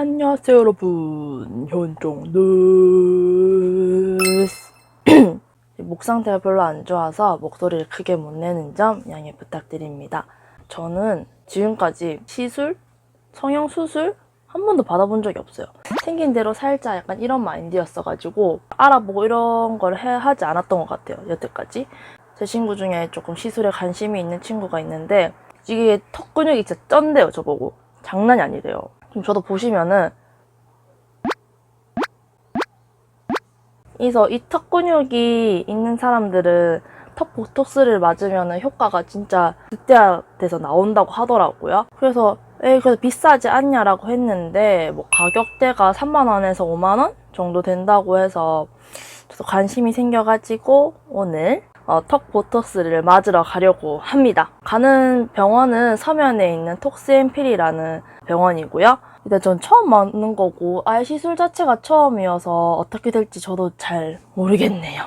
안녕하세요 여러분. 현종 뉴스. 목 상태가 별로 안 좋아서 목소리를 크게 못 내는 점 양해 부탁드립니다. 저는 지금까지 시술, 성형 수술 한 번도 받아본 적이 없어요. 생긴 대로 살자 약간 이런 마인드였어가지고 알아보고 이런 걸 해, 하지 않았던 것 같아요 여태까지. 제 친구 중에 조금 시술에 관심이 있는 친구가 있는데 이게 턱 근육이 진짜 쩐대요 저보고. 장난이 아니래요 지금 저도 보시면은 그래서 이 턱 근육이 있는 사람들은 턱 보톡스를 맞으면 효과가 진짜 극대화돼서 나온다고 하더라고요. 그래서 에이 그래도 비싸지 않냐라고 했는데 뭐 가격대가 3만 원에서 5만 원 정도 된다고 해서 저도 관심이 생겨가지고 오늘 어, 턱 보톡스를 맞으러 가려고 합니다. 가는 병원은 서면에 있는 톡스앤필이라는 병원이고요. 일단 전 처음 맞는 거고 아예 시술 자체가 처음이어서 어떻게 될지 저도 잘 모르겠네요.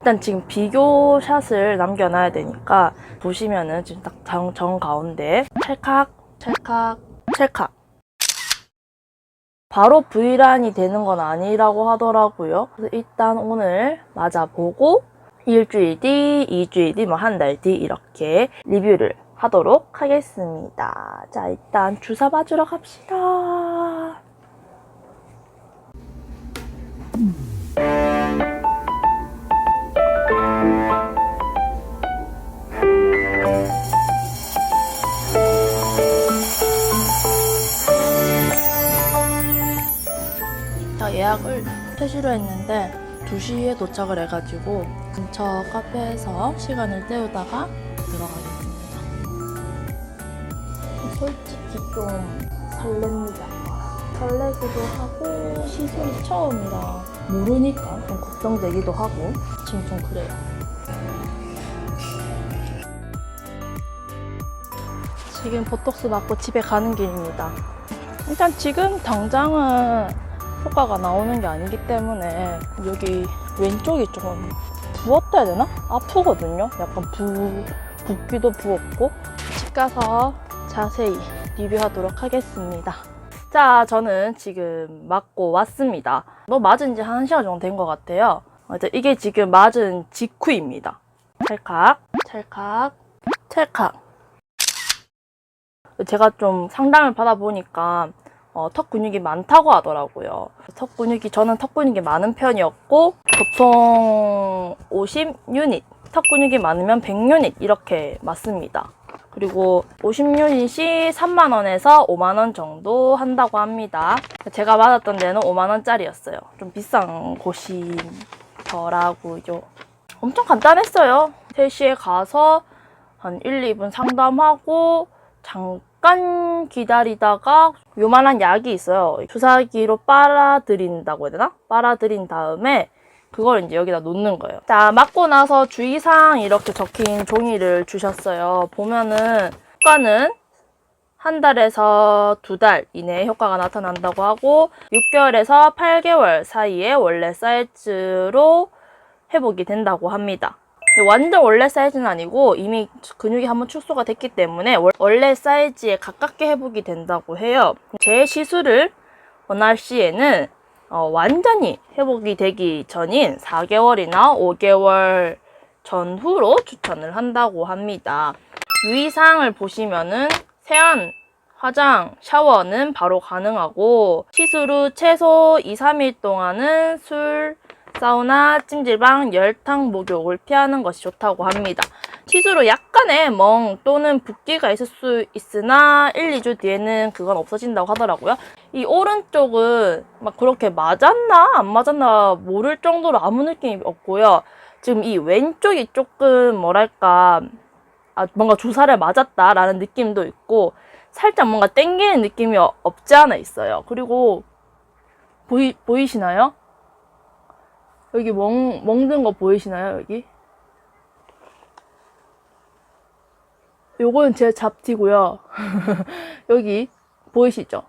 일단 지금 비교 샷을 남겨놔야 되니까 보시면은 지금 딱 정, 정 가운데 찰칵 찰칵 찰칵 바로 V란이 되는 건 아니라고 하더라고요. 그래서 일단 오늘 맞아보고 일주일 뒤, 이주일 뒤, 뭐 한 달 뒤 이렇게 리뷰를 하도록 하겠습니다. 자, 일단 주사 맞으러 갑시다. 자, 예약을 3시로 했는데 2시에 도착을 해가지고 근처 카페에서 시간을 때우다가 들어가겠습니다. 솔직히 좀 설렙니다. 설레기도 하고 시술이 처음이라 모르니까 좀 걱정되기도 하고 지금 좀 그래요. 지금 보톡스 맞고 집에 가는 길입니다. 일단 지금 당장은 효과가 나오는 게 아니기 때문에 여기 왼쪽이 좀 부었다 해야 되나? 아프거든요. 약간 부, 붓기도 부었고 집 가서 자세히 리뷰하도록 하겠습니다. 자, 저는 지금 맞고 왔습니다. 너 맞은 지 한 시간 정도 된 것 같아요. 이게 지금 맞은 직후입니다. 찰칵, 찰칵, 찰칵. 제가 좀 상담을 받아보니까 어, 턱 근육이 많다고 하더라고요. 턱 근육이 저는 턱 근육이 많은 편이었고 보통 50유닛, 턱 근육이 많으면 100유닛 이렇게 맞습니다. 그리고 50유닛이 3만 원에서 5만 원 정도 한다고 합니다. 제가 맞았던 데는 5만 원짜리였어요. 좀 비싼 곳이더라고요. 엄청 간단했어요. 3시에 가서 한 1, 2분 상담하고 잠깐 기다리다가 요만한 약이 있어요. 주사기로 빨아들인다고 해야 되나? 빨아들인 다음에 그걸 이제 여기다 놓는 거예요. 자, 맞고 나서 주의사항 이렇게 적힌 종이를 주셨어요. 보면은 효과는 한 달에서 두 달 이내에 효과가 나타난다고 하고 6개월에서 8개월 사이에 원래 사이즈로 회복이 된다고 합니다. 완전 원래 사이즈는 아니고 이미 근육이 한번 축소가 됐기 때문에 월- 원래 사이즈에 가깝게 회복이 된다고 해요. 제 시술을 원할 시에는 어, 완전히 회복이 되기 전인 4개월이나 5개월 전후로 추천을 한다고 합니다. 유의사항을 보시면은 세안, 화장, 샤워는 바로 가능하고 시술 후 최소 2, 3일 동안은 술, 사우나, 찜질방, 열탕 목욕을 피하는 것이 좋다고 합니다. 시술 후 약간의 멍 또는 붓기가 있을 수 있으나 1, 2주 뒤에는 그건 없어진다고 하더라고요. 이 오른쪽은 막 그렇게 맞았나 안 맞았나 모를 정도로 아무 느낌이 없고요. 지금 이 왼쪽이 조금 뭐랄까 아, 뭔가 주사를 맞았다라는 느낌도 있고 살짝 뭔가 땡기는 느낌이 어- 없지 않아 있어요. 그리고 보이 보이시나요? 여기 멍 멍든 거 보이시나요? 여기? 요거는 제 잡티고요. 여기 보이시죠?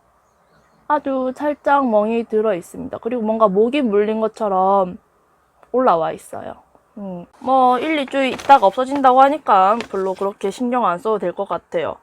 아주 살짝 멍이 들어 있습니다. 그리고 뭔가 목이 물린 것처럼 올라와 있어요. 음, 뭐 1, 2주 있다가 없어진다고 하니까 별로 그렇게 신경 안 써도 될 것 같아요.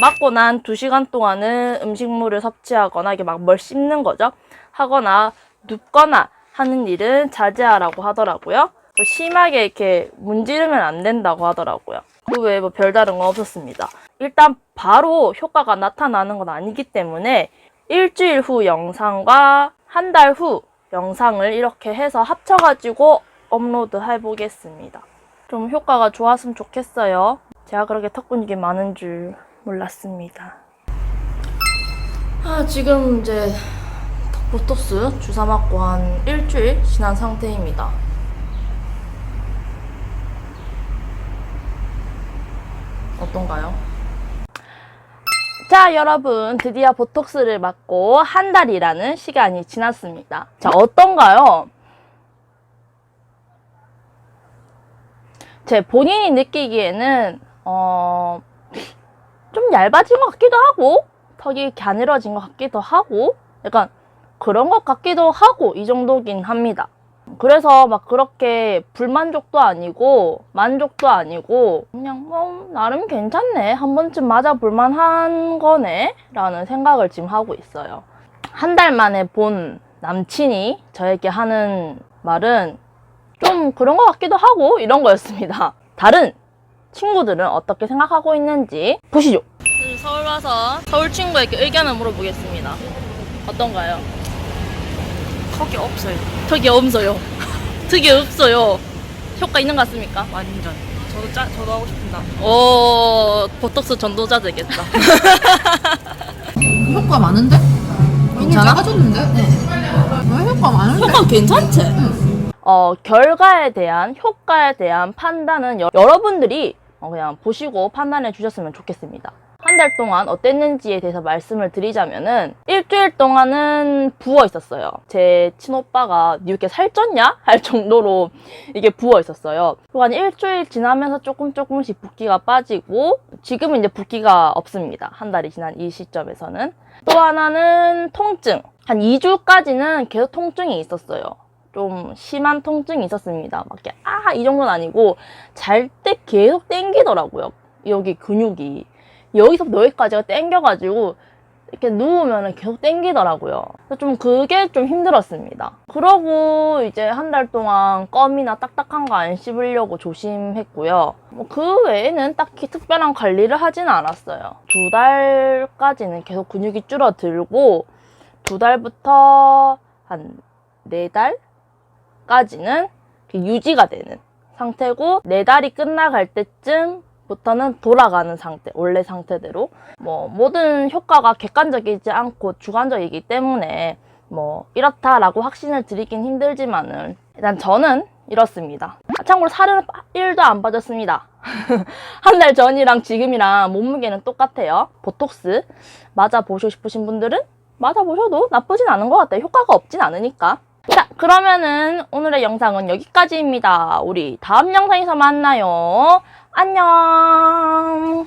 맞고 난 2시간 동안은 음식물을 섭취하거나 이게 막 뭘 씹는 거죠. 하거나 눕거나 하는 일은 자제하라고 하더라고요. 또 심하게 이렇게 문지르면 안 된다고 하더라고요. 그 외에 뭐 별다른 건 없었습니다. 일단 바로 효과가 나타나는 건 아니기 때문에 일주일 후 영상과 한 달 후 영상을 이렇게 해서 합쳐가지고 업로드 해보겠습니다. 좀 효과가 좋았으면 좋겠어요. 제가 그렇게 턱 근육이 많은 줄 몰랐습니다. 아, 지금 이제 보톡스 주사 맞고 한 일주일 지난 상태입니다. 어떤가요? 자, 여러분, 드디어 보톡스를 맞고 한 달이라는 시간이 지났습니다. 자, 어떤가요? 제 본인이 느끼기에는, 어, 좀 얇아진 것 같기도 하고, 턱이 가늘어진 것 같기도 하고, 약간 그런 것 같기도 하고, 이 정도긴 합니다. 그래서 막 그렇게 불만족도 아니고 만족도 아니고 그냥 뭐 나름 괜찮네. 한 번쯤 맞아볼 만한 거네. 라는 생각을 지금 하고 있어요. 한 달 만에 본 남친이 저에게 하는 말은 좀 그런 것 같기도 하고 이런 거였습니다. 다른 친구들은 어떻게 생각하고 있는지 보시죠. 서울 와서 서울 친구에게 의견을 물어보겠습니다. 어떤가요? 턱이 없어요. 턱이 없어요. 턱이 없어요. 효과 있는 것 같습니까? 완전. 저도 짜, 저도 하고 싶습니다. 어, 보톡스 전도자 되겠다. 효과 많은데? 너무 작아졌는데? 왜 효과 많은데? 효과 괜찮지? 어, 결과에 대한, 효과에 대한 판단은 여, 여러분들이 어, 그냥 보시고 판단해 주셨으면 좋겠습니다. 한 달 동안 어땠는지에 대해서 말씀을 드리자면은 일주일 동안은 부어 있었어요. 제 친오빠가 니 이렇게 살쪘냐? 할 정도로 이게 부어 있었어요. 그리고 한 일주일 지나면서 조금 조금씩 붓기가 빠지고 지금은 이제 붓기가 없습니다. 한 달이 지난 이 시점에서는. 또 하나는 통증. 한 2주까지는 계속 통증이 있었어요. 좀 심한 통증이 있었습니다. 막 이렇게 아, 이 정도는 아니고 잘 때 계속 땡기더라고요. 여기 근육이. 여기서부터 여기까지가 땡겨가지고 이렇게 누우면 계속 땡기더라고요. 좀 그게 좀 힘들었습니다. 그러고 이제 한 달 동안 껌이나 딱딱한 거 안 씹으려고 조심했고요. 뭐 그 외에는 딱히 특별한 관리를 하지는 않았어요. 두 달까지는 계속 근육이 줄어들고 두 달부터 한 네 달까지는 유지가 되는 상태고 네 달이 끝나갈 때쯤 부터는 돌아가는 상태, 원래 상태대로 뭐 모든 효과가 객관적이지 않고 주관적이기 때문에 뭐 이렇다라고 확신을 드리긴 힘들지만은 일단 저는 이렇습니다. 아, 참고로 살은 1도 안 빠졌습니다. 한 달 전이랑 지금이랑 몸무게는 똑같아요. 보톡스 맞아보시고 싶으신 분들은 맞아보셔도 나쁘진 않은 것 같아요. 효과가 없진 않으니까. 자, 그러면은 오늘의 영상은 여기까지입니다. 우리 다음 영상에서 만나요. 안녕.